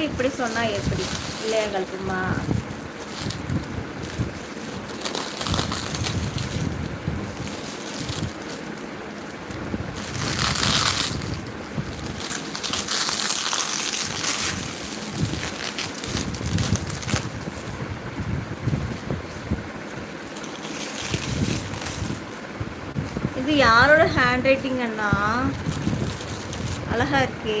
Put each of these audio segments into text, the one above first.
அப்புறம் இப்படி சொன்னா எப்படி? இல்லையா கல்பமா இது யாரோட ஹேண்ட் ரைட்டிங் அண்ணா? அழகா இருக்கே.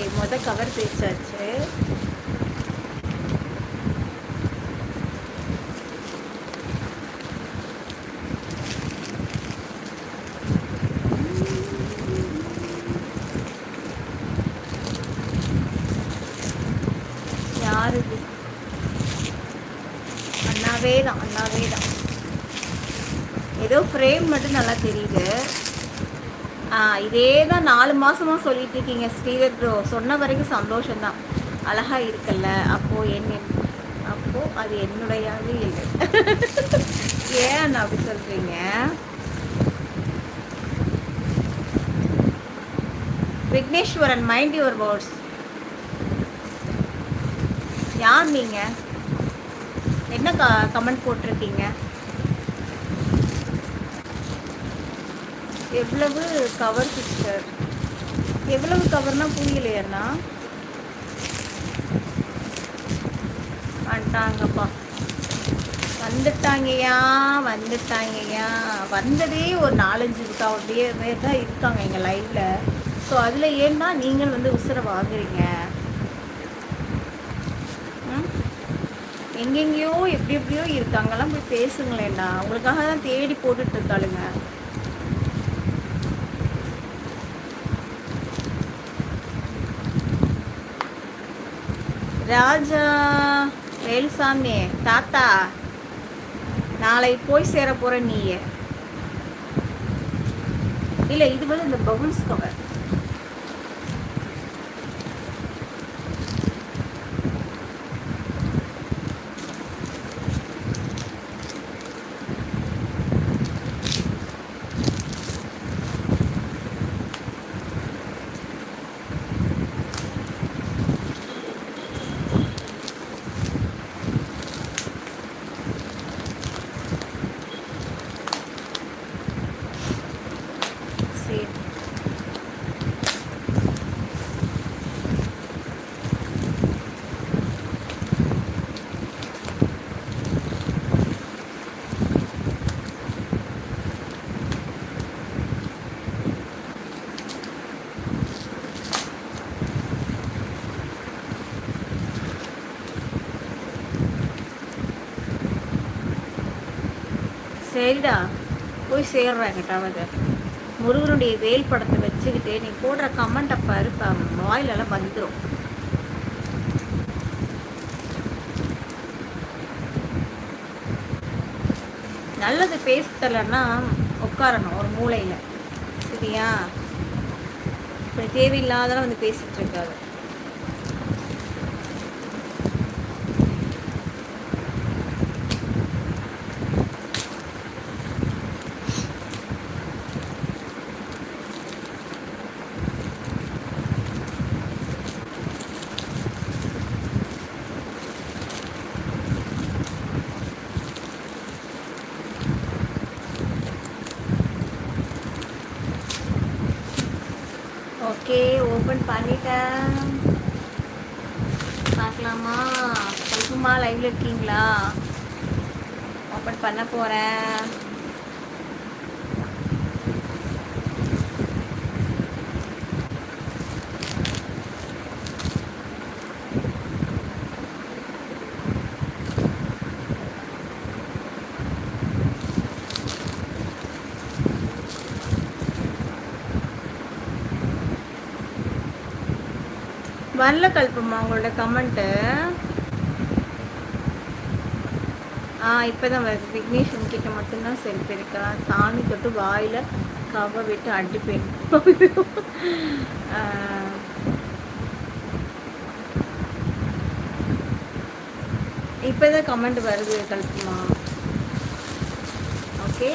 ஓகே மொதல் கவர் தேய்ச்சாச்சு யார் அண்ணாவே தான் அண்ணாவே தான் ஏதோ ஃப்ரேம் மட்டும் நல்லா தெரியுது. இதே தான் நாலு மாதமாக சொல்லிட்டு இருக்கீங்க ஸ்ரீதர் ப்ரோ சொன்ன வரைக்கும் சந்தோஷம்தான். அழகாக இருக்குல்ல அப்போது என்ன அப்போது அது என்னுடையது இல்லை. ஏன் அப்படி சொல்கிறீங்க விக்னேஸ்வரன் மைண்ட் யுவர் வேர்ட்ஸ் யார் நீங்கள் என்ன க கமெண்ட் போட்டிருக்கீங்க? எவ்வளவு கவர் சிஸ்டர் எவ்வளவு கவர்னால் புரியலையண்ணா. வந்துட்டாங்கப்பா. வந்துட்டாங்கய்யா வந்துட்டாங்கய்யா. வந்ததே ஒரு நாலஞ்சு அப்படியே பேர் தான் இருக்காங்க எங்கள் லைனில் ஸோ அதில் ஏன்னா நீங்கள் வந்து உசுரை வாங்குறீங்க. ம்? எங்கெங்கேயோ எப்படி எப்படியோ இருக்காங்கலாம் போய் பேசுங்களேண்ணா உங்களுக்காக தான் தேடி போட்டுட்டு ராஜா வேலுசாமி தாத்தா நாளை போய் சேர போகிற நீயே. இல்லை இது வந்து இந்த பபுள்ஸ் கவர் சரி சரிடா போய் சேர்றேன் கிட்டாவது முருகனுடைய வேல் படத்தை வச்சுக்கிட்டு நீ போடுற கமெண்ட் பாரு வாயிலெல்லாம் வந்துடும் நல்லது பேசலைன்னா உட்காரணும் ஒரு மூளையில். சரியா? இப்படி தேவையில்லாதெல்லாம் வந்து பேசிகிட்டு இருக்காது. ஓகே ஓப்பன் பண்ணிட்டேன். பார்க்கலாமா? கல்புமா லைவ்ல இருக்கீங்களா? ஓப்பன் பண்ண போகிறேன் வரல கல்பமா உங்களோட கமெண்ட்டு. ஆ இப்போதான் வருது விக்னேஷன் கிட்ட மட்டும்தான் செல்ஃபி இருக்கா சாமி தொட்டு வாயில் கவ விட்டு அடிப்பேன். இப்போ இப்போதான் கமெண்ட் வருது கல்பமா ஓகே?